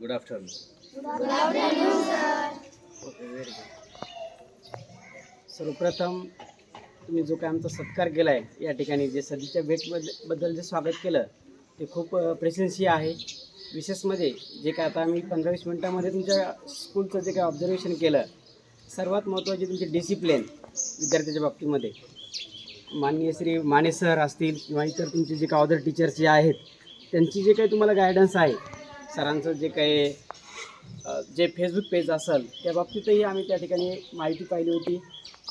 Good afternoon सर्वप्रथम तुम्ही जो काय आमचा सत्कार केला आहे या ठिकाणी जे सदीच्या भेटबद्दल बद्दल जे स्वागत केलं ते खूप अ, प्रशंसीय आहे. विशेष म्हणजे जे काय आता आम्ही पंधरा वीस मिनटामध्ये तुमच्या स्कूलचं जे काय ऑब्झर्वेशन केलं सर्वात महत्त्वाचे तुमचे डिसिप्लिन विद्यार्थ्याच्या बाबतीमध्ये. माननीय श्री माने सर असतील किंवा इतर तुमचे जे काय अदर टीचर्स जे आहेत त्यांची जे काही तुम्हाला गायडन्स आहे सरांचं जे काही जे फेसबुक पेज असेल त्या बाबतीतही आम्ही त्या ठिकाणी माहिती पाहिली होती.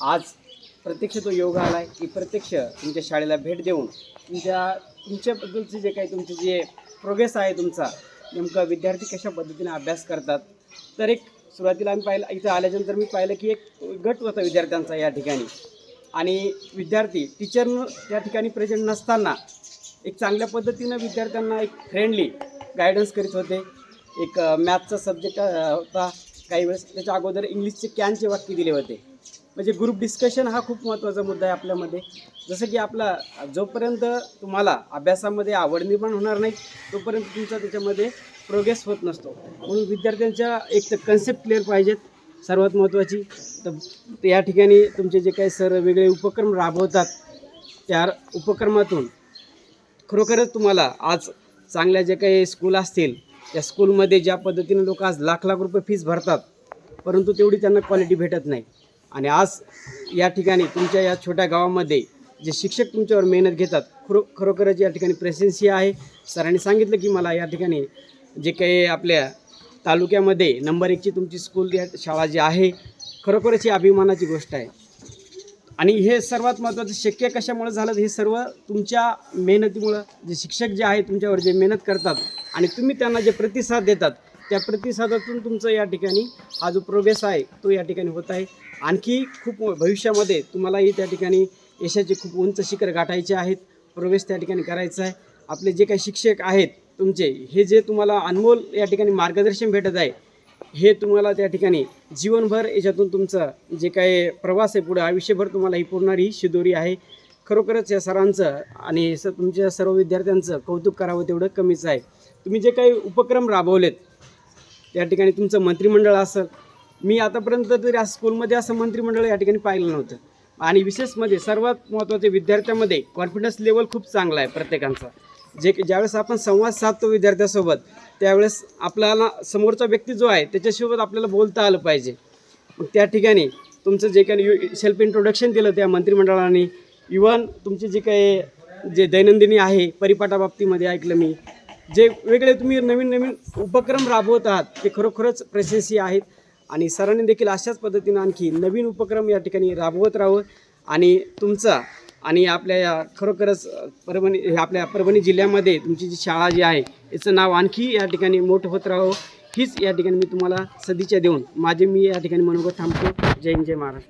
आज प्रत्यक्ष तो योग आला आहे की प्रत्यक्ष तुमच्या शाळेला भेट देऊन तुमच्या तुमच्याबद्दलचे जे काही तुमचे जे प्रोग्रेस आहे तुमचा नेमकं विद्यार्थी कशा पद्धतीने अभ्यास करतात. तर एक सुरुवातीला आम्ही पाहिलं इथं आल्याच्यानंतर मी पाहिलं की एक गट होता विद्यार्थ्यांचा या ठिकाणी. आणि विद्यार्थी टीचर त्या ठिकाणी प्रेझेंट नसताना एक चांगल्या पद्धतीनं विद्यार्थ्यांना एक फ्रेंडली गायडन्स करीत होते. एक मॅथचा सब्जेक्ट होता. काही वेळेस त्याच्या अगोदर इंग्लिशचे कॅनचे वाक्य दिले होते. म्हणजे ग्रुप डिस्कशन हा खूप महत्त्वाचा मुद्दा आहे आपल्यामध्ये. जसं की आपला जोपर्यंत तुम्हाला अभ्यासामध्ये आवड निर्माण होणार नाही तोपर्यंत तुमचा त्याच्यामध्ये प्रोग्रेस होत नसतो. म्हणून विद्यार्थ्यांच्या एक तर कन्सेप्ट क्लिअर पाहिजेत सर्वात महत्त्वाची तर या ठिकाणी तुमचे जे काही सर वेगळे उपक्रम राबवतात त्या उपक्रमातून खरोखरच तुम्हाला आज चांगल्या जे काही स्कूल असतील त्या स्कूलमध्ये ज्या पद्धतीने लोक आज लाख लाख रुपये फीज भरतात परंतु तेवढी त्यांना क्वालिटी भेटत नाही. आणि आज या ठिकाणी तुमच्या या छोट्या गावामध्ये जे शिक्षक तुमच्यावर मेहनत घेतात खरो खरोखरच या ठिकाणी प्रेसेन्सी आहे. सरांनी सांगितलं की मला या ठिकाणी जे काही आपल्या तालुक्यामध्ये नंबर एकची तुमची स्कूल या शाळा जी आहे खरोखरच ही अभिमानाची गोष्ट आहे. आणि हे सर्वात महत्त्वाचं शक्य कशामुळे झालं? हे सर्व तुमच्या मेहनतीमुळं जे शिक्षक जे आहेत तुमच्यावर जे मेहनत करतात आणि तुम्ही त्यांना जे प्रतिसाद देतात त्या प्रतिसादातून तुमचं या ठिकाणी हा जो प्रोग्रेस आहे तो या ठिकाणी होत आहे. आणखी खूप भविष्यामध्ये तुम्हालाही त्या ठिकाणी यशाचे खूप उंच शिखर गाठायचे आहेत प्रवेश त्या ठिकाणी करायचा आहे. आपले जे काही शिक्षक आहेत तुमचे हे जे तुम्हाला अनमोल या ठिकाणी मार्गदर्शन भेटत आहे हे तुम्हाला त्या ठिकाणी जीवनभर याच्यातून तुमचं जे काही प्रवास आहे पुढे आयुष्यभर तुम्हाला ही पुरणारी ही शिदोरी आहे. खरोखरच या सरांचं आणि स तुमच्या सर्व विद्यार्थ्यांचं कौतुक करावं तेवढं कमीच आहे. तुम्ही जे काही उपक्रम राबवलेत त्या ठिकाणी तुमचं मंत्रिमंडळ असेल. मी आतापर्यंत तरी या स्कूलमध्ये असं मंत्रिमंडळ या ठिकाणी पाहिलं नव्हतं. आणि विशेष म्हणजे सर्वात महत्त्वाचे विद्यार्थ्यांमध्ये कॉन्फिडन्स लेवल खूप चांगला आहे प्रत्येकांचा. जे की ज्यावेळेस आपण संवाद साधतो विद्यार्थ्यासोबत त्यावेळेस आपल्याला समोरचा व्यक्ती जो आहे त्याच्यासोबत आपल्याला बोलता आलं पाहिजे. मग त्या ठिकाणी तुमचं जे काही सेल्फ इंट्रोडक्शन दिलं त्या मंत्रिमंडळाने इवन तुमचे जे काही जे दैनंदिनी आहे परिपाठाबाबतीमध्ये ऐकलं मी जे वेगळे तुम्ही नवीन नवीन उपक्रम राबवत आहात ते खरोखरच प्रशंसीय आहेत. आणि सरांनी देखील अशाच पद्धतीनं आणखी नवीन उपक्रम या ठिकाणी राबवत राहावं. आणि तुमचा आणि आपल्या या खरोखरच परभणी हे आपल्या परभणी जिल्ह्यामध्ये तुमची जी शाळा जी आहे याचं नाव आणखी या ठिकाणी मोठं होत राहो. हीच या ठिकाणी मी तुम्हाला सदिच्छा देऊन माझे मी या ठिकाणी मनोगत थांबतो. जय हिंद जय महाराष्ट्र.